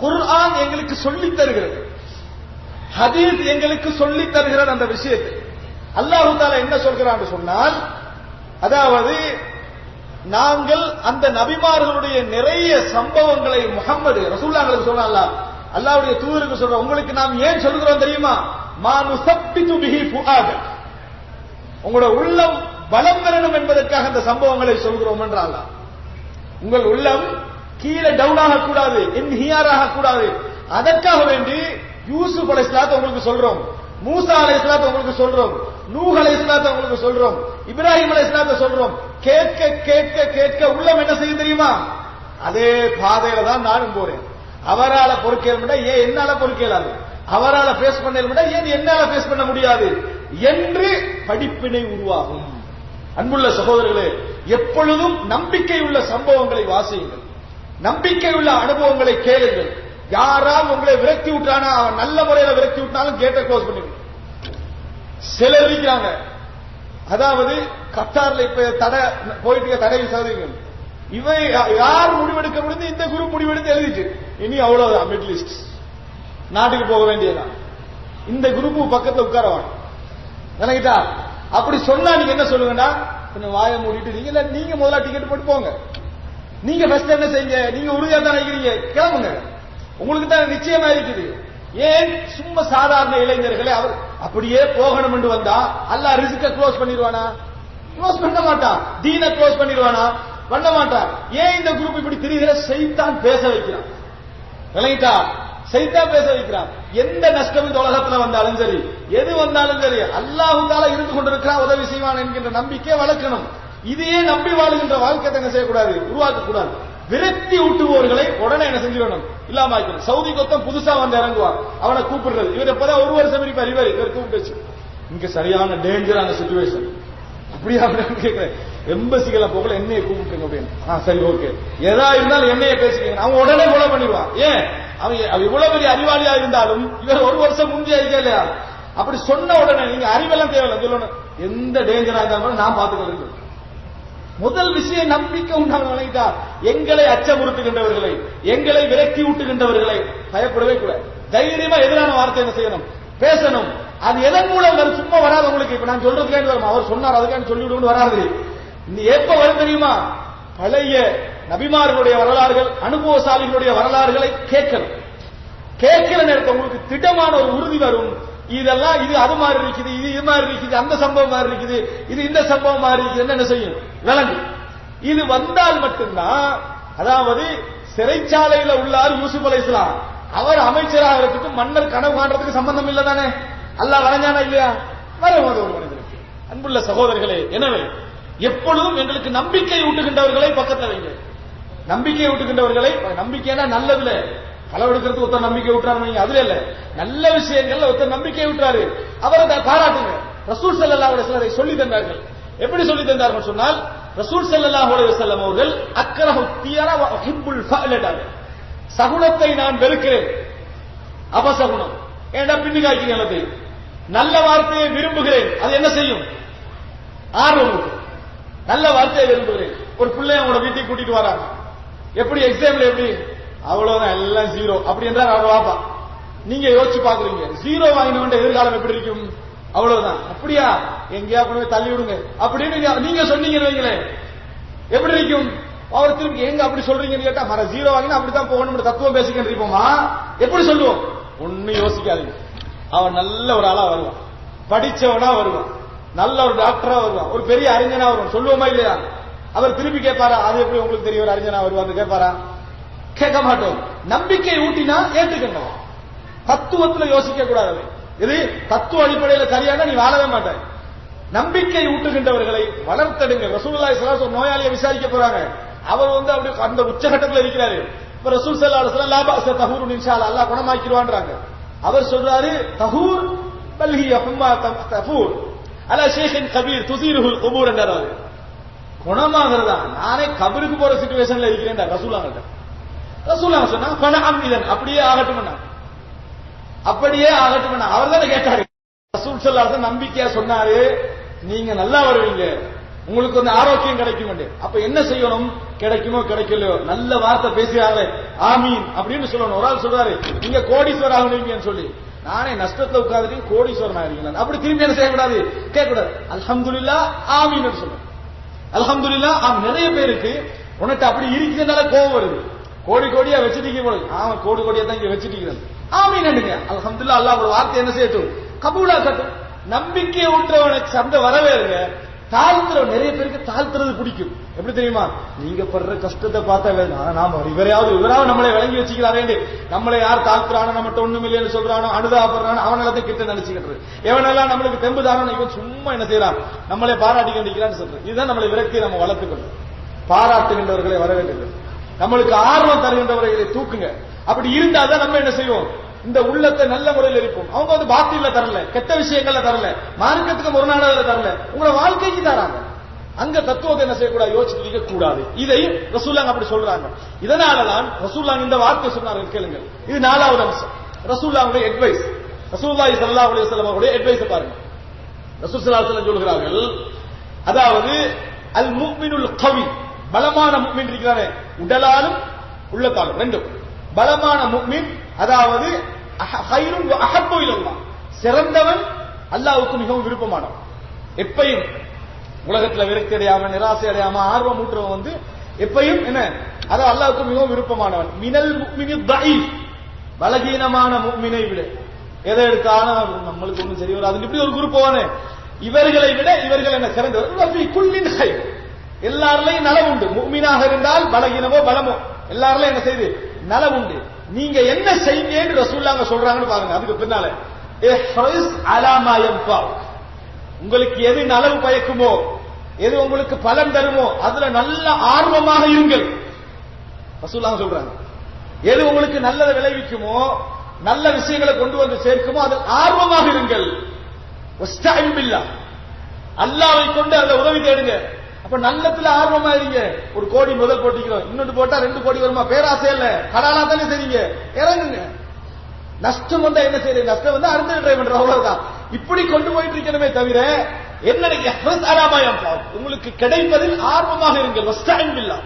குர்ஆன் எங்களுக்கு சொல்லித் தருகிறது. ஹதீஸ் எங்களுக்கு சொல்லித் தருகிறது அந்த விஷயத்தை. அல்லாஹு தாலா என்ன சொல்கிறான்னு சொன்னால் அதாவது நாங்கள் அந்த நபிமார்களுடைய நிறைய சம்பவங்களை முகம்மது ரசூல்லாங்களுக்கு சொன்னால அல்லாவுடைய தூதருக்கு சொல்றோம் உங்களுக்கு நாம் ஏன் சொல்கிறோம் தெரியுமா? மானு நுசப்பித்து பிஹி உங்களோட உள்ளம் பலம் பெறணும் என்பதற்காக அந்த சம்பவங்களை சொல்கிறோம் என்றால் உங்கள் உள்ளம் கீழே டவுன் ஆகக்கூடாது இன்ஹியார் ஆகக்கூடாது. அதற்காக வேண்டி யூசுப் அலை உங்களுக்கு சொல்றோம் மூசா அலை உங்களுக்கு சொல்றோம் நூஹ் அலை உங்களுக்கு சொல்றோம் இப்ராஹிம் அலை சொல்றோம். கேட்க கேட்க கேட்க உள்ளம் என்ன செய்யும் தெரியுமா? அதே பாதையில தான் நானும் போறேன். அவரால பொறுக்கேல் ஏன் என்னால பொறுக்கேலாது அவரால பேஸ் பண்ண ஏன் என்னால பேஸ் பண்ண முடியாது? என்று படிப்பினை உருவாகும். அன்புள்ள சகோதரர்களே எப்பொழுதும் நம்பிக்கை உள்ள சம்பவங்களை வாசியுங்கள். நம்பிக்கை உள்ள அனுபவங்களை கேளுங்கள். யாரால் உங்களை விரக்தி விட்டானா அவன் நல்ல முறையில விரக்தி விட்டாலும் கேட்டை க்ளோஸ் பண்ணிடுங்க. சிலர் இருக்கிறாங்க. அதாவது கத்தார்ல இப்ப தடை போயிட்டு தடை விசாரிங்க இவை யார் முடிவெடுக்க முடிந்து இந்த குரூப் முடிவெடுத்து எழுதிச்சு. இனி அவ்வளவுதான் மிட் லிஸ்ட் நாட்டுக்கு போக வேண்டியதான் இந்த குரூப் பக்கத்துல உட்காரவான். நினைக்கிட்டா அப்படி சொன்னா நீங்க என்ன சொல்லுங்கன்னா கொஞ்சம் வாயை மூடிட்டு நீங்க இல்ல நீங்க முதல்ல டிக்கெட் போட்டு போங்க. நீங்க ஃபர்ஸ்ட் என்ன செய்யுங்க நீங்க உறுதியா தான் நினைக்கிறீங்க கிளம்புங்க உங்களுக்கு தான் நிச்சயமா இருக்குது. ஏன்? சும்மா சாதாரண இளைஞர்களே அவர் அப்படியே போகணும் என்று வந்தா அல்லாஹ் ரிஸ்க க்ளோஸ் பண்ணிடுவானா? க்ளோஸ் பண்ண மாட்டான். தீன க்ளோஸ் பண்ணிடுவானா? பண்ண மாட்டான். ஏன் இந்த குரூப் இப்படி திரிகிற? செய்தான் பேச வைக்கிறான். விளங்கிட்டா? சைத்தான் பேச வைக்கிறான். எந்த நஷ்டம் இந்த உலகத்துல வந்தாலும் சரி எது வந்தாலும் சரி அல்லாஹ் இருந்து கொண்டிருக்கிறான் உதவி செய்வான் என்கின்ற நம்பிக்கை வளர்க்கணும். இதையே நம்பி வாழுகின்ற வாழ்க்கை என்ன செய்யக்கூடாது? உருவாக்கக்கூடாது. விரக்தி ஊட்டுபவர்களை உடனே என்ன செஞ்சிடணும் இல்லாம ஆக்கணும் சவுதி கொத்தம் புதுசா வந்து இறங்குவார் அவனை கூப்பிடுறது. இவர் இப்பதான் ஒரு வருஷம் இருப்பார். இவர் இவர் கூப்பிட்டு இங்க சரியான டேஞ்சரான சுச்சுவேஷன் அப்படியா அப்படின்னு கேட்கிறேன். எம்பசிகளை போகல என்னைய கூப்பிட்டுங்க அப்படின்னு. ஆ சரி ஓகே எதா இருந்தாலும் என்னைய பேசிக்கங்க அவன் உடனே கொலை பண்ணிடுவான். ஏன்? அவன் அவன் இவ்வளவு பெரிய அறிவாளியா இருந்தாலும் இவர் ஒரு வருஷம் முந்தைய இருக்கா இல்லையா? அப்படி சொன்ன உடனே நீங்க அறிவெல்லாம் தேவையில்லை சொல்லணும். எந்த டேஞ்சரா இருந்தாலும் நான் பாத்துக்கிறேன் முதல் விஷயம் நம்பிக்கை உண்டான நினைத்தா எங்களை அச்சமுறுத்துகின்றவர்களை எங்களை விரக்கி ஊட்டுகின்றவர்களை பயப்படவே கூடாது. தைரியமா எதிரான வார்த்தை என்ன செய்யணும்? பேசணும். அது எதன் மூலம் வரும்? சும்மா வராது உங்களுக்கு. இப்ப நான் சொல்றதுக்காண்டி வரும். அவர் சொன்னார் அதுக்காண்டி சொல்லிவிடுன்னு வராது இந்த எப்ப வரும் தெரியுமா? பழைய நபிமார்களுடைய வரலாறுகள் அனுபவசாலிகளுடைய வரலாறுகளை கேட்கணும். கேட்கிற நேரத்தில் உங்களுக்கு திட்டமான ஒரு உறுதி வரும். இதெல்லாம் இது அது மாதிரி இருக்குது இது இது மாதிரி இருக்குது அந்த சம்பவம் மாதிரி இருக்குது இது இந்த சம்பவம் மாதிரி இருக்குது என்ன செய்யும்? விளங்கு. இது வந்தால் மட்டும்தான் அதாவது சிறைச்சாலையில உள்ளார் யூசுப் அலை இஸ்லாம். அவர் இருக்கட்டும் மன்னர் கனவு காண்றதுக்கு சம்பந்தம் இல்லை தானே? அல்லா வளைஞ்சானா இல்லையா? வரும் அது ஒரு மனிதனுக்கு. அன்புள்ள சகோதரர்களே எனவே எப்பொழுதும் எங்களுக்கு நம்பிக்கை ஊட்டுகின்றவர்களை பக்கத்தில் வைங்க. நம்பிக்கை ஊட்டுகின்றவர்களை நம்பிக்கைனா நல்லதுல. களவெடுக்கிறது ஒருத்தர் நம்பிக்கை விட்டுறாரு அதுல இல்ல. நல்ல விஷயங்கள்ல ஒருத்தர் நம்பிக்கை விட்டுறாரு. அவரை தான் பாராட்டுங்க. ரசூல் செல்லல்லா சிலரை சொல்லி தந்தார்கள். எப்படி சொல்லி தந்தார்கள் சொன்னால் ரசூல் செல்லல்லா அலைஹி வஸல்லம் அவர்கள் அக்ரஹு சகுனத்தை நான் வெறுக்கிறேன். அபசகுணம் ஏண்டா பின்னு காய்க்கு எல்லாத்தையும்? நல்ல வார்த்தையை விரும்புகிறேன். அது என்ன செய்யும்? ஆர்வம் நல்ல வார்த்தையை விரும்புகிறேன். ஒரு பிள்ளைய அவங்களோட வீட்டுக்கு கூட்டிட்டு வராங்க. எப்படி எக்ஸாம்ல எப்படி? அவ்வளவுதான் எல்லாம் ஜீரோ அப்படி என்றால் அவர் வாப்பா. நீங்க யோசிச்சு பாக்குறீங்க ஜீரோ வாங்கினவன் எதிர்காலம் எப்படி இருக்கும்? அவ்வளவுதான். அப்படியா? எங்கேயா கொண்டு போய் தள்ளி விடுங்க. அப்படின்னு நீங்க- சொன்னீங்கன்னு வைங்களேன். எப்படி இருக்கும்? அவர் திரும்பி எங்க அப்படி சொல்றீங்கன்னு கேட்டா மர ஜீரோ வாங்கினா அப்படித்தான் போகணும் தத்துவம் பேசிக்கிட்டு இருப்போமா? எப்படி சொல்லுவோம்? ஒன்னும் யோசிக்காதீங்க. அவன் நல்ல ஒரு ஆளா வருவான். படிச்சவனா வருவான். நல்ல ஒரு டாக்டரா வருவான். ஒரு பெரிய அறிஞனா வருவான். சொல்லுவோமா இல்லையா? அவர் திருப்பி கேட்பாரா? அது எப்படி உங்களுக்கு தெரியும்? ஒரு அறிஞனா வருவான்னு கேட்பாரா? கேட்க மாட்டோம் நம்பிக்கை ஊட்டினா ஏற்றுக்கணும்? தத்துவத்துல யோசிக்க கூடாது இது தத்துவ அடிப்படையில சரியாக நீ வாழவே மாட்ட. நம்பிக்கை ஊட்டுகின்றவர்களை வளர்த்தடுங்க. ரசூல்லாய் ஸல்லல்லாஹு அலைஹி நோயாளியை விசாரிக்க போறாங்க. அவர் வந்து அப்படி அந்த உச்சகட்டத்தில் இருக்கிறாரு. இப்ப ரசூல் சல்லா அலைஹி லாபா லா பஅஸ அல்லா இன்ஷா குணமாக்கிடுவான்றாங்க. அவர் சொல்றாரு தஹூர் பல்கி ஹிய தஃபூர். அலா ஷேഖിன் கபீர் துசீருஹுல் குபூர் என்றார் குணமாகிறதா? நானே கபருக்கு போற சுச்சுவேஷன்ல இருக்கிறேன் ரசூலாங்கிட்ட ரசூலா சொன்னா பணம் இதன் அப்படியே ஆகட்டும் அப்படியே ஆகட்டும் அவர் தானே கேட்டாரு. ரசூல் சொல்லாத நம்பிக்கையா சொன்னாரு நீங்க நல்லா வருவீங்க. உங்களுக்கு வந்து ஆரோக்கியம் கிடைக்கும் அப்ப என்ன செய்யணும்? கிடைக்குமோ கிடைக்கலையோ? நல்ல வார்த்தை பேசுகிறாரு. ஆமீன். அப்படின்னு சொல்லணும். ஒரு ஆள் சொல்றாரு நீங்க கோடீஸ்வரர் ஆகணுங்கன்னு சொல்லி. நானே நஷ்டத்துல உட்காந்துட்டு கோடீஸ்வரன் ஆகிறீங்களா அப்படி திரும்பி என்ன செய்யக்கூடாது? கேட்கக்கூடாது. அல்ஹம்துல்லா ஆமீன் சொல்லணும். அல்ஹம்துல்லா ஆம் நிறைய பேருக்கு உனக்கு அப்படி இருக்கிறதுனால கோவம் வருது. கோடி கோடியா வச்சுட்டீங்க போல. ஆமா கோடி கோடியா தான் இங்க வச்சுட்டீங்க ஆமீன் அல்ஹம்துலில்லா அல்லாஹ் ஒரு வார்த்தை என்ன செய்யட்டும்? கபூலா கட்டும் நம்பிக்கை ஊற்றவனுக்கு சண்டை வரவேறுங்க தாழ்த்துற நிறைய பேருக்கு தாழ்த்துறது பிடிக்கும். எப்படி தெரியுமா? நீங்க படுற கஷ்டத்தை பார்த்தா வேணும். நாம இவரையாவது இவராவது நம்மளை விளங்கி வச்சுக்கிறாரே நம்மளை யார் தாழ்த்துறானோ நம்மகிட்ட ஒண்ணும் இல்லைன்னு சொல்றானோ அனுதாபடுறானோ அவன் கிட்ட நினைச்சுக்கிட்டு எவனெல்லாம் நம்மளுக்கு தெம்பு தானோ இவன் சும்மா என்ன செய்யறான்? நம்மளை பாராட்டி கண்டிக்கிறான்னு சொல்றேன். இதுதான் நம்மளை விரக்தி நம்ம வளர்த்துக்கணும். பாராட்டுகின்றவர்களை வரவேற்கிறது நம்மளுக்கு ஆர்வம் தருகின்றவர்களை தூக்குங்க. அப்படி இருந்தாதான் நம்ம என்ன செய்வோம்? இந்த உள்ளத்தை நல்ல முறையில் இருப்போம் அவங்க வந்து பாத்தியில தரல கெட்ட விஷயங்கள்ல தரல மார்க்கத்துக்கு முரணானதுல தரல உங்களோட வாழ்க்கைக்கு தராங்க. அங்க தத்துவத்தை என்ன செய்யக்கூடாது யோசிச்சு வைக்க கூடாது இதை ரசூல்லாங்க அப்படி சொல்றாங்க. இதனாலதான் ரசூல்லாங்க இந்த வார்த்தை சொன்னார்கள் கேளுங்க இது நாலாவது அம்சம். ரசூல்லாவுடைய அட்வைஸ் ரசூல்லாய் சல்லா அலி வசலம் அட்வைஸ் பாருங்க. ரசூல் சல்லா அலைஹி சொல்கிறார்கள் அதாவது அல் முக்மினுல் கவி. பலமான முக்மின் இருக்கிறாரே. உடலாலும் உள்ளத்தாலும் ரெண்டும். பலமான முக்மின் அதாவது அஹ- ஹைருன் சிறந்தவன் அல்லாவுக்கு மிகவும் விருப்பமானவன். எப்பையும் உலகத்துல விரக்தி அடையாம நிராசை அடையாம ஆர்வம் ஊட்டுறவன் வந்து எப்பையும் என்ன? அது அல்லாவுக்கு மிகவும் விருப்பமானவன். மினல் முக்மினி பலகீனமான முக்மினை விட. எதை எடுத்தாலும் நம்மளுக்கு ஒன்றும் சரி வராது. இப்படி ஒரு குரூப் போவானே. இவர்களை விட இவர்கள் என்ன சிறந்தவர்? குள்ளின் எல்லாருலையும் நலம் உண்டு முஃமினாக இருந்தால் பலகீனமோ பலமோ. எல்லாருலையும் என்ன செய்து? நலம் உண்டு நீங்க என்ன செய்யுங்கன்னு ரசூல்லாங்க சொல்றாங்கன்னு பாருங்க. அதுக்கு பின்னால. உங்களுக்கு எது நலவு பயக்குமோ எது உங்களுக்கு பலன் தருமோ அதுல நல்ல ஆர்வமாக இருங்கள். ரசூல்லாங்க சொல்றாங்க. எது உங்களுக்கு நல்லதை விளைவிக்குமோ நல்ல விஷயங்களை கொண்டு வந்து சேர்க்குமோ அதில் ஆர்வமாக இருங்கள். அல்லாவை கொண்டு அந்த உதவி தேடுங்க. அப்ப நல்லத்துல ஆர்வமா இருங்க ஒரு கோடி முதல் போட்டிக்கிறோம். இன்னொன்று போட்டா ரெண்டு கோடி வருமா? பேராசை இல்ல. கடாலா தானே செய்றீங்க. இறங்குங்க. நஷ்டம் வந்தா என்ன செய்யறது நஷ்டம் வந்தா அடுத்த ட்ரை பண்ற அவ்வளவுதான். இப்படி கொண்டு போயிட்டு இருக்கணுமே தவிர என்ன இஹ்ரஸ் உங்களுக்கு கிடைப்பதில் ஆர்வமாக இருங்கள். வஸ்தஈன் இல்லா.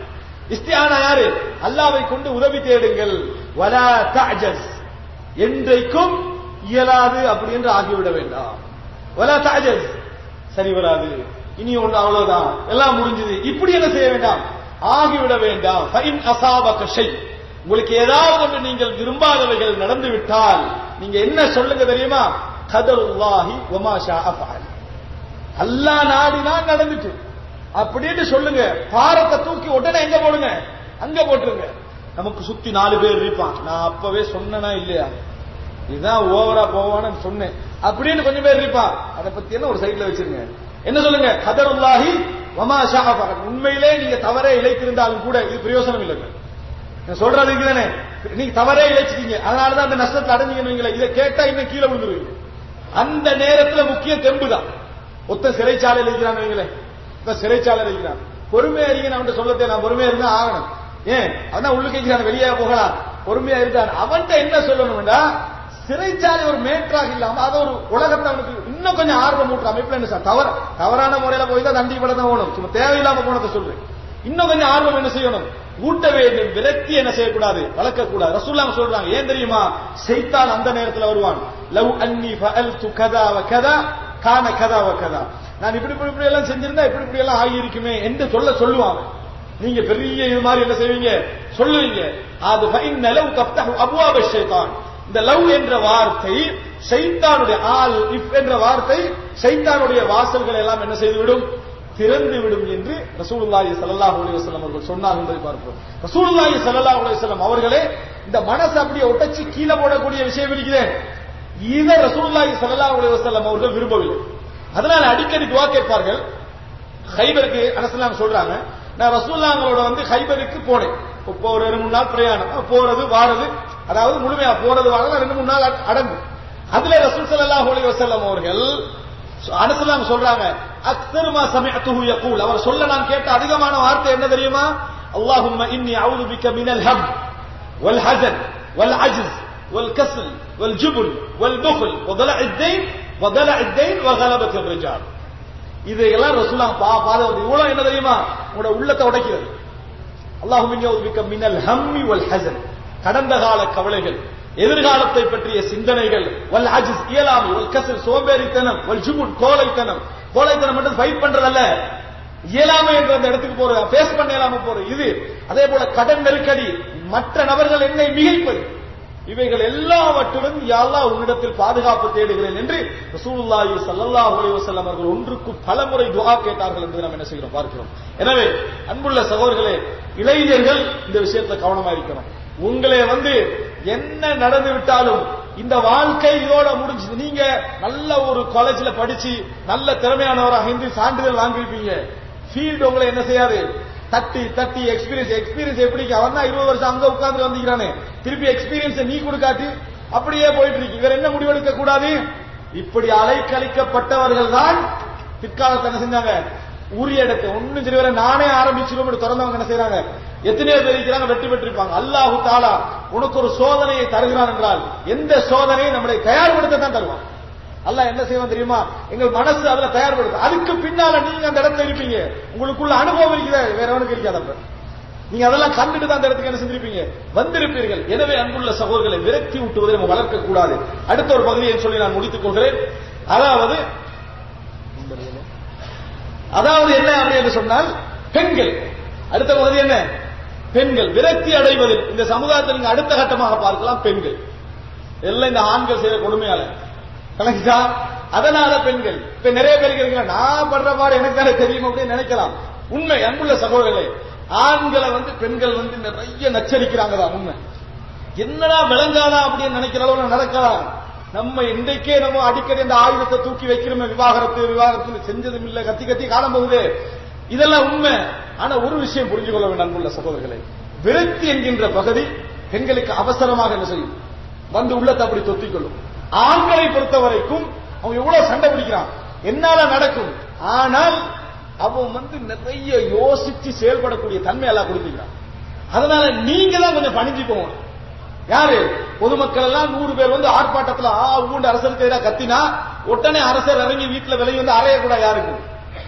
இஸ்தியானா யாரு? அல்லாவை கொண்டு உதவி தேடுங்கள். வலா தாஜஸ் என்றைக்கும் இயலாது அப்படி என்று ஆகிவிட வேண்டாம். வலா தாஜஸ் சரி வராது. இனி ஒண்ணு அவ்வளவுதான். எல்லாம் முடிஞ்சது. இப்படி என்ன செய்ய வேண்டாம்? ஆகிவிட வேண்டாம். ஃபைன் அசாபக உங்களுக்கு ஏதாவது ஒன்று நீங்கள் விரும்பாதவைகள் நடந்து விட்டால் நீங்க என்ன சொல்லுங்க தெரியுமா? கதருல்லாஹி வமா ஷாஅ அல்லா நாடினா நடந்துட்டு. அப்படின்னு சொல்லுங்க. பாரத்தை தூக்கி உடனே எங்க போடுங்க? அங்க போட்டுருங்க. நமக்கு சுத்தி நாலு பேர் இருப்பான் நான் அப்பவே சொன்னனா இல்லையா? இதுதான் ஓவரா போவான்னு சொன்னேன். அப்படின்னு கொஞ்சம் பேர் இருப்பான் அதை பத்தி என்ன ஒரு சைட்ல வச்சிருங்க. என்ன சொல்லுங்க? கதருல்லாஹி வமா ஷாஅ உண்மையிலே நீங்க தவறே இழைத்திருந்தாலும் கூட இது பிரயோசனம் இல்லைங்க. நான் சொல்றது இதுதானே நீங்க தவறே இழைச்சிட்டீங்க. அதனாலதான் அந்த நஷ்டத்தை அடைஞ்சீங்கன்னு வைங்களேன். இதை கேட்டா இன்னும் கீழே விழுந்துருவீங்க. அந்த நேரத்துல முக்கிய தெம்பு தான். ஒத்த சிறைச்சாலையில் இருக்கிறான் வைங்களேன் ஒத்த சிறைச்சாலையில் இருக்கிறான். பொறுமையா இருக்கீங்க அவன்கிட்ட சொல்லத்தே நான் பொறுமையா இருந்தா ஆகணும். ஏன்? அதான் உள்ளுக்கு இருக்கிறான் வெளியே போகலாம். பொறுமையா இருந்தான். அவன்கிட்ட என்ன சொல்லணும்டா? சிறைச்சாலை ஒரு மேற்றாக இல்லாம அது ஒரு உலகத்தை அவனுக்கு இன்னும் கொஞ்சம் ஆர்வம் ஊட்டுற அமைப்புல என்ன சார்? தவற. தவறான முறையில போய் தான் தண்டிப்பட தான் போகணும் சும்மா தேவையில்லாம போனதை சொல்றேன். இன்னும் கொஞ்சம் ஆர்வம் என்ன செய்யணும்? ஊட்ட வேண்டும் விரக்தி என்ன செய்யக்கூடாது? வளர்க்கக்கூடாது. ரசூல்லாம் சொல்றாங்க ஏன் தெரியுமா? செய்தான் அந்த நேரத்துல வருவான். லவ் அன்னி ஃபஅல்து கதா வ கதா கான கதா வ கதா. நான் இப்படி இப்படி இப்படி எல்லாம் செஞ்சிருந்தா இப்படி இப்படி எல்லாம் ஆகியிருக்குமே என்று சொல்ல சொல்லுவாங்க. நீங்க பெரிய இது மாதிரி என்ன செய்வீங்க? சொல்லுவீங்க. அது ஃபைன் லவ் தஃப்தஹு அப்வாப ஷைத்தான். இந்த லவ் என்ற வார்த்தை சைத்தானுடைய ஆல் இஃப் என்ற வார்த்தை சைத்தானுடைய வாசல்களை எல்லாம் என்ன செய்துவிடும்? திறந்து விடும் என்று ரசூலுல்லாஹி ஸல்லல்லாஹு அலைஹி அவர்கள் சொன்னார் என்பதை பார்க்கிறோம். ரசூலுல்லாஹி ஸல்லல்லாஹு அலைஹி அவர்களே இந்த மனசு அப்படியே ஒட்டச்சி கீழே போடக்கூடிய விஷயம் இருக்கிறேன் இதை ரசூலுல்லாஹி ஸல்லல்லாஹு அலைஹி அவர்கள் விரும்பவில்லை. அதனால அடிக்கடி துவா கேட்பார்கள். ஹைபருக்கு அரசலாம் சொல்றாங்க நான் ரசூல்லாங்களோட வந்து ஹைபருக்கு போனேன். இப்போ ஒரு ரெண்டு மூணு நாள் பிரயாணம் போறது வாரது அதாவது முழுமையா போறது வரலாம் ரெண்டு மூணு நாள் அடங்கும் அதுல ரசூல் சல்லாஹ் அலி வசல்லம் அவர்கள் அனுசலாம் சொல்றாங்க அக்தருமா சமயத்துஹு யகூல் அவர் சொல்ல நான் கேட்ட அதிகமான வார்த்தை என்ன தெரியுமா அல்லாஹும்ம இன்னி அவுது பிக்க மினல் ஹம் வல் ஹசன் வல் அஜிஸ் வல் கசல் வல் ஜுபுல் வல் புகுல் வதல இத்தைன் வதல இத்தைன் வகலபத் ரிஜால் இதையெல்லாம் ரசூலா பா பாதை வந்து இவ்வளவு என்ன தெரியுமா உங்களோட உள்ளத்தை உடைக்கிறது அல்லாஹும் இன்னி அவுது பிக்க மினல் ஹம்மி வல் ஹசன் கடந்த கால கவலைகள் எதிர்காலத்தை பற்றிய சிந்தனைகள் வல் அஜிஸ் இயலாமை வல் கசில் சோம்பேறித்தனம் வல் ஜுமுன் கோலைத்தனம் கோலைத்தனம் மட்டும் ஃபைட் பண்றதல்ல. இயலாமை என்ற அந்த இடத்துக்கு போற பேஸ் பண்ண இயலாம போறது. இது அதே போல கடன் நெருக்கடி மற்ற நபர்கள் என்னை மிகைப்பது. இவைகள் எல்லாவற்றிலும் யாழ்லா உன்னிடத்தில் பாதுகாப்பு தேடுகிறேன் என்று ரசூலுல்லாஹி ஸல்லல்லாஹு அலைஹி வஸல்லம் அவர்கள் ஒன்றுக்கு பலமுறை துஆ கேட்டார்கள் என்று நாம் என்ன செய்கிறோம்? பார்க்கிறோம். எனவே அன்புள்ள சகோதரர்களே இளைஞர்கள் இந்த விஷயத்தை கவனமா இருக்கணும். உங்களை வந்து என்ன நடந்து விட்டாலும் இந்த வாழ்க்கை இதோட முடிஞ்சது. நீங்க நல்ல ஒரு காலேஜ்ல படிச்சு நல்ல திறமையானவராக இருந்து சான்றிதழ் வாங்கியிருப்பீங்க. ஃபீல்டு உங்களை என்ன செய்யாது? தட்டி தட்டி எக்ஸ்பீரியன்ஸ் எக்ஸ்பீரியன்ஸ் எப்படி? அவன் தான் இருபது வருஷம் அங்க உட்கார்ந்து வந்துக்கிறானே திருப்பி எக்ஸ்பீரியன்ஸ் நீ கொடுக்காட்டி அப்படியே போயிட்டு இருக்கு. இவர் என்ன முடிவெடுக்க கூடாது? இப்படி அலைக்கழிக்கப்பட்டவர்கள் தான் பிற்காலத்தை என்ன செஞ்சாங்க? உரிய இடத்தை ஒன்னும் சரி வர நானே ஆரம்பிச்சிருவோம் திறந்தவங்க என்ன செய்யறாங்க எத்தனையோ பேர் இருக்கிறாங்க வெற்றி பெற்றிருப்பாங்க. அல்லாஹு தாலா உனக்கு ஒரு சோதனையை தருகிறான் என்றால் எந்த சோதனையை நம்மளை தயார்படுத்த தான் தருவான். அல்லாஹ் என்ன செய்வோம் தெரியுமா? எங்கள் மனசு அதுல தயார்படுத்து அதுக்கு பின்னால நீங்க அந்த இடத்துல இருப்பீங்க. உங்களுக்குள்ள அனுபவம் இருக்குதா வேற எவனுக்கு இருக்காதப்ப நீங்க அதெல்லாம் கண்டுட்டு தான் அந்த இடத்துக்கு என்ன செஞ்சிருப்பீங்க? வந்திருப்பீர்கள். எனவே அன்புள்ள சகோதரர்களை விரக்தி ஊட்டுவதை நம்ம வளர்க்க கூடாது அடுத்த ஒரு பகுதியை சொல்லி நான் முடித்துக் கொள்கிறேன். அதாவது அதாவது என்ன அப்படி என்று சொன்னால் பெண்கள். அடுத்த பகுதி என்ன? பெண்கள் விரக்தி அடைவதில் இந்த சமுதாயத்தில் நீங்க அடுத்த கட்டமாக பார்க்கலாம் பெண்கள். எல்லாம் இந்த ஆண்கள் செய்த கொடுமையால. கலங்கிட்டா அதனால பெண்கள். இப்ப நிறைய பேர் நான் படுற பாடு எனக்கு தானே தெரியும் அப்படின்னு நினைக்கலாம். உண்மை அன்புள்ள சகோதரர்களே ஆண்களை வந்து பெண்கள் வந்து நிறைய நச்சரிக்கிறாங்க தான் உண்மை. என்னடா விளங்காதா அப்படின்னு நினைக்கிற அளவுல நடக்கலாம் நம்ம இன்றைக்கே நம்ம அடிக்கடி அந்த ஆயுதத்தை தூக்கி வைக்கிறோமே விவாகரத்து விவாகரத்து செஞ்சதும் இல்ல கத்தி கத்தி காணும் போகுது இதெல்லாம் உண்மை. ஆனா ஒரு விஷயம் புரிஞ்சு கொள்ள வேண்டும் அன்புள்ள சகோதரர்களே. விரக்தி என்கின்ற பகுதி பெண்களுக்கு அவசரமாக என்ன செய்யும்? வந்து உள்ளத்தை அப்படி தொத்திக்கொள்ளும். ஆண்களை பொறுத்த வரைக்கும் அவன் எவ்வளவு சண்டை பிடிக்கிறான்? என்னால நடக்கும்? ஆனால் அவன் வந்து நிறைய யோசிச்சு செயல்படக்கூடிய தன்மை எல்லாம் கொடுத்துக்கிறான். அதனால நீங்க தான் கொஞ்சம் பணிஞ்சு போகணும் யாரு? பொதுமக்கள் எல்லாம் நூறு பேர் வந்து ஆர்ப்பாட்டத்துல ஆ ஊண்டு அரசருக்கு எதிராக கத்தினா உடனே அரசர் இறங்கி வீட்டுல விலகி வந்து அறையக்கூடாது யாருக்கு?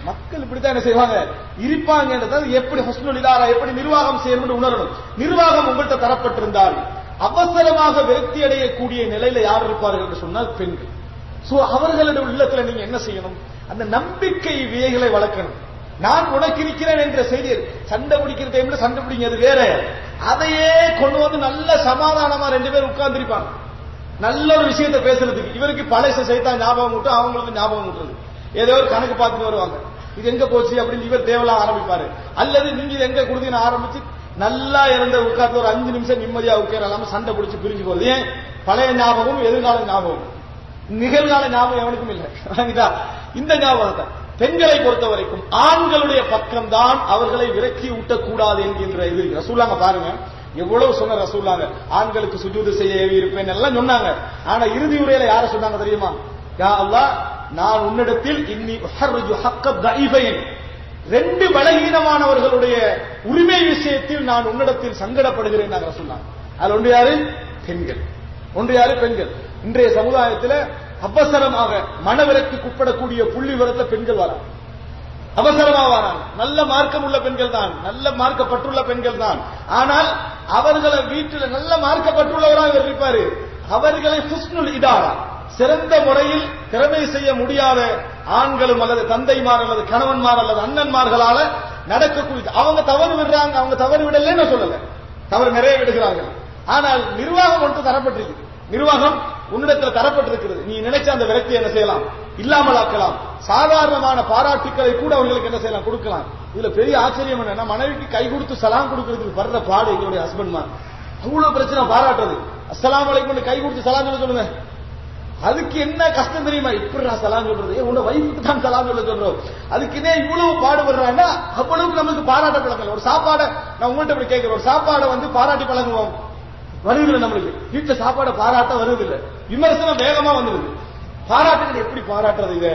மக்கள் இப்படித்தான் என்ன செய்வாங்க? இருப்பாங்கன்றது எப்படி ஹஸ்னுல் இதாரா எப்படி நிர்வாகம் செய்யணும்னு உணரணும். நிர்வாகம் உங்கள்கிட்ட தரப்பட்டிருந்தால் அவசரமாக விரக்தி அடையக்கூடிய நிலையில யார் இருப்பார்கள் என்று சொன்னால் பெண்கள். சோ அவர்களுடைய உள்ளத்துல நீங்க என்ன செய்யணும்? அந்த நம்பிக்கை விதைகளை வளர்க்கணும். நான் உனக்கு இருக்கிறேன் என்ற செய்தி சண்டை பிடிக்கிற டைம்ல சண்டை பிடிங்கிறது வேற. அதையே கொண்டு வந்து நல்ல சமாதானமா ரெண்டு பேரும் உட்கார்ந்துருப்பாங்க. நல்ல ஒரு விஷயத்தை பேசுறதுக்கு. இவருக்கு பழைய செய்தா ஞாபகம் விட்டு அவங்களுக்கு ஞாபகம் விட்டுறது ஏதோ ஒரு கணக்கு பார்த்துட்டு வருவாங்க. இது எங்க போச்சு அப்படின்னு இவர் தேவலாம் ஆரம்பிப்பாரு. அல்லது நீங்க இது எங்க குடுதின்னு ஆரம்பிச்சு நல்லா இருந்த உட்கார்ந்து ஒரு அஞ்சு நிமிஷம் நிம்மதியா உட்கார சண்டை பிடிச்சு பிரிஞ்சு போகுது ஏன்? பழைய ஞாபகம் எதிர்கால ஞாபகம் நிகழ்கால ஞாபகம் எவனுக்கும் இல்லை. இந்த ஞாபகத்தை. பெண்களை பொறுத்த வரைக்கும் ஆண்களுடைய பக்கம்தான் அவர்களை விரக்கி ஊட்டக்கூடாது என்கின்ற இது ரசூலாங்க பாருங்க. எவ்வளவு சொன்ன ரசூலாங்க ஆண்களுக்கு சுஜூது செய்ய ஏவி இருப்பேன் எல்லாம் சொன்னாங்க. ஆனா இறுதி உரையில யார சொன்னாங்க தெரியுமா? யா அல்லாஹ் நான் உன்னிடத்தில் இன்னி ஹக்க ரெண்டு பலகீனமானவர்களுடைய உரிமை விஷயத்தில் நான் உன்னிடத்தில் சங்கடப்படுகிறேன் நாங்க சொன்னாங்க. அது ஒன்று யாரு? பெண்கள். ஒன்று யாரு? பெண்கள். இன்றைய சமுதாயத்தில் அவசரமாக மனவிலக்கு உட்படக்கூடிய புள்ளி விவரத்துல பெண்கள் வராங்க. அவசரமா வராங்க. நல்ல மார்க்கம் உள்ள பெண்கள் தான். நல்ல மார்க்கப்பட்டுள்ள பெண்கள் தான். ஆனால் அவர்களை வீட்டில் நல்ல மார்க்கப்பட்டுள்ளவராக இருப்பாரு. அவர்களை ஹுஸ்னுல் இதாரா. சிறந்த முறையில் திறமை செய்ய முடியாத ஆண்களும் அல்லது தந்தைமார் அல்லது கணவன்மார் அல்லது அண்ணன்மார்களால நடக்கக்கூடிய அவங்க தவறு விடுறாங்க அவங்க தவறு விடலன்னு சொல்லல. தவறு நிறைய விடுகிறார்கள் ஆனால் நிர்வாகம் ஒன்று தரப்பட்டிருக்கு நிர்வாகம் உன்னிடத்தில் தரப்பட்டிருக்கிறது. நீ நினைச்ச அந்த விரக்தி என்ன செய்யலாம்? இல்லாமல் ஆக்கலாம் சாதாரணமான பாராட்டுக்களை கூட அவர்களுக்கு என்ன செய்யலாம்? கொடுக்கலாம். இதுல பெரிய ஆச்சரியம் என்ன மனைவிக்கு கை கொடுத்து சலாம் கொடுக்கறதுக்கு வர்ற பாடு எங்களுடைய ஹஸ்பண்ட் அவ்வளவு பிரச்சனை பாராட்டுறது. அஸ்லாம் வலைக்கும் கை கொடுத்து சலாம் சொல்லுங்க. அதுக்கு என்ன கஷ்டம் தெரியுமா? இப்படி நான் சலாம் சொல்றது. உன்ன வைஃபுக்கு தான் சலாம் சொல்ல சொல்றோம். அதுக்குன்னே இவ்வளவு பாடுபடுறாங்கன்னா அவ்வளவுக்கு நமக்கு பாராட்ட பழக்கம் ஒரு சாப்பாடை நான் உங்கள்கிட்ட இப்படி கேட்கிறேன். ஒரு சாப்பாடை வந்து பாராட்டி பழங்குவோம் வருதில்லை நம்மளுக்கு. வீட்டுல சாப்பாடை பாராட்ட வருவதில்லை விமர்சனம் வேகமா வந்துருது. பாராட்டுகள் எப்படி பாராட்டுறது இத?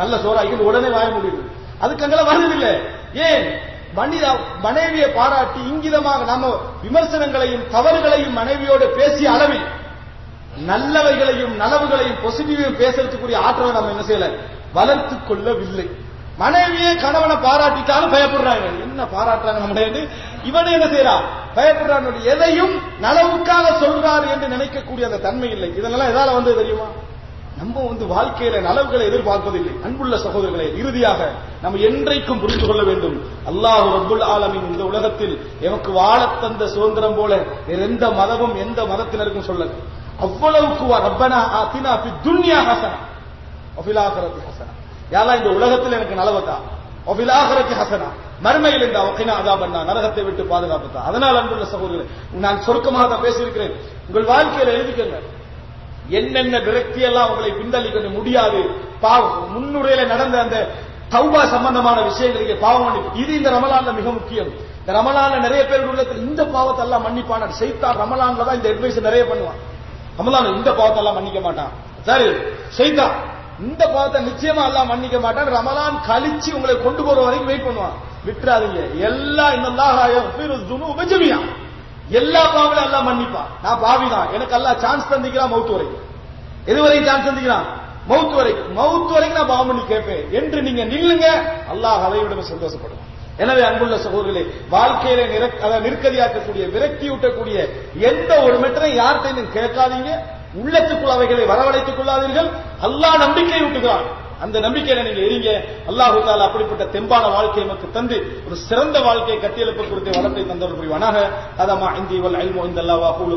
நல்ல சோறாக்கி உடனே வாய முடியுது அதுக்கு அங்கெல்லாம் வருவதில்லை ஏன்? மனித மனைவியை பாராட்டி இங்கிதமாக நம்ம விமர்சனங்களையும் தவறுகளையும் மனைவியோடு பேசிய அளவில் நல்லவைகளையும் நலவுகளையும் பொசிட்டிவையும் பேசுறதுக்குரிய ஆற்றலை நம்ம என்ன செய்யல? வளர்த்து கொள்ளவில்லை. மனைவியே கணவனை பாராட்டிட்டாலும் பயப்படுறாங்க. என்ன பாராட்டுறாங்க நம்ம இவன் என்ன செய்யறான் பயப்படுறான். எதையும் நலவுக்காக சொல்றாரு என்று நினைக்கக்கூடிய அந்த தன்மை இல்லை. இதெல்லாம் எதால வந்து தெரியுமா? நம்ம வந்து வாழ்க்கையில நலவுகளை எதிர்பார்ப்பதில்லை. அன்புள்ள சகோதரர்களை இறுதியாக நம்ம என்றைக்கும் புரிந்து கொள்ள வேண்டும். அல்லாஹ் அப்துல் ஆலமின் இந்த உலகத்தில் எமக்கு வாழத் தந்த சுதந்திரம் போல எந்த மதமும் எந்த மதத்தினருக்கும் சொல்லல. அவ்வளவுக்கு ரப்பனா ஆத்தினா பி துன்யா ஹசனா ஒஃபிலாகரத்தி ஹசனா யாரா இந்த உலகத்தில் எனக்கு நலவத்தா ஒஃபிலாகரத்தி ஹசனா மறுமையில் இருந்தா ஒக்கினா அதா பண்ணா நரகத்தை விட்டு பாதுகாப்புத்தா அதனால் அன்புள்ள சகோதரர்களே நான் சுருக்கமாக தான் பேசியிருக்கிறேன். உங்கள் வாழ்க்கையில எழுதிக்கங்க. என்னென்ன விரக்தி எல்லாம் உங்களை பின்தள்ளிக்க முடியாது. பாவம். முன்னுரையில நடந்த அந்த தௌபா சம்பந்தமான விஷயங்களுக்கு பாவம் மன்னிப்பு இது இந்த ரமலான்ல மிக முக்கியம். இந்த ரமலான்ல நிறைய பேர் உள்ளத்தில் இந்த பாவத்தை எல்லாம் மன்னிப்பான செய்தார் ரமலான்ல தான் இந்த அட்வைஸ் நிறைய பண்ணுவான். அமலான இந்த பாவத்தை எல்லாம் மன்னிக்க மாட்டான். சரி செய்தான் இந்த பாவத்தை நிச்சயமா எல்லாம் மன்னிக்க மாட்டான். ரமலான் கழிச்சு உங்களை கொண்டு போற வரைக்கும் வெயிட் பண்ணுவான். விட்டுறாதீங்க. எல்லா இன்னல்லாஹ் ஜமியா எல்லா பாவங்களும் எல்லாம் மன்னிப்பான். நான் பாவி தான். எனக்கு எல்லாம் சான்ஸ் தந்திக்கிறான் மவுத்து வரைக்கும். எது வரைக்கும் சான்ஸ் தந்திக்கிறான் மவுத்து வரைக்கும். மவுத்து வரைக்கும் நான் பாவம் பண்ணி கேட்பேன். என்று நீங்க நில்லுங்க. அல்லாஹ் அதை விட சந்தோஷப்படுவான். எனவே அன்புள்ள சகோதரர்களே வாழ்க்கையில நெருக்கதியாக்கக்கூடிய நிற்கதியாக்கக்கூடிய விரக்தி ஊட்டக்கூடிய எந்த ஒரு மெட்டரை யார்கிட்ட கேட்காதீங்க. உள்ளத்துக்குள் அவைகளை வரவழைத்துக் கொள்ளாதீர்கள். அல்லாஹ் நம்பிக்கை ஊட்டுகிறான். அந்த நம்பிக்கையில நீங்க எரிங்க. அல்லாஹு தாலா அப்படிப்பட்ட தெம்பான வாழ்க்கையை நமக்கு தந்து ஒரு சிறந்த வாழ்க்கையை கட்டியெழுப்பு குறித்த வளத்தை தந்தவர் புரிவானாக அதமா இந்தி வல் அல்மோ இந்த அல்லாஹ் கூலு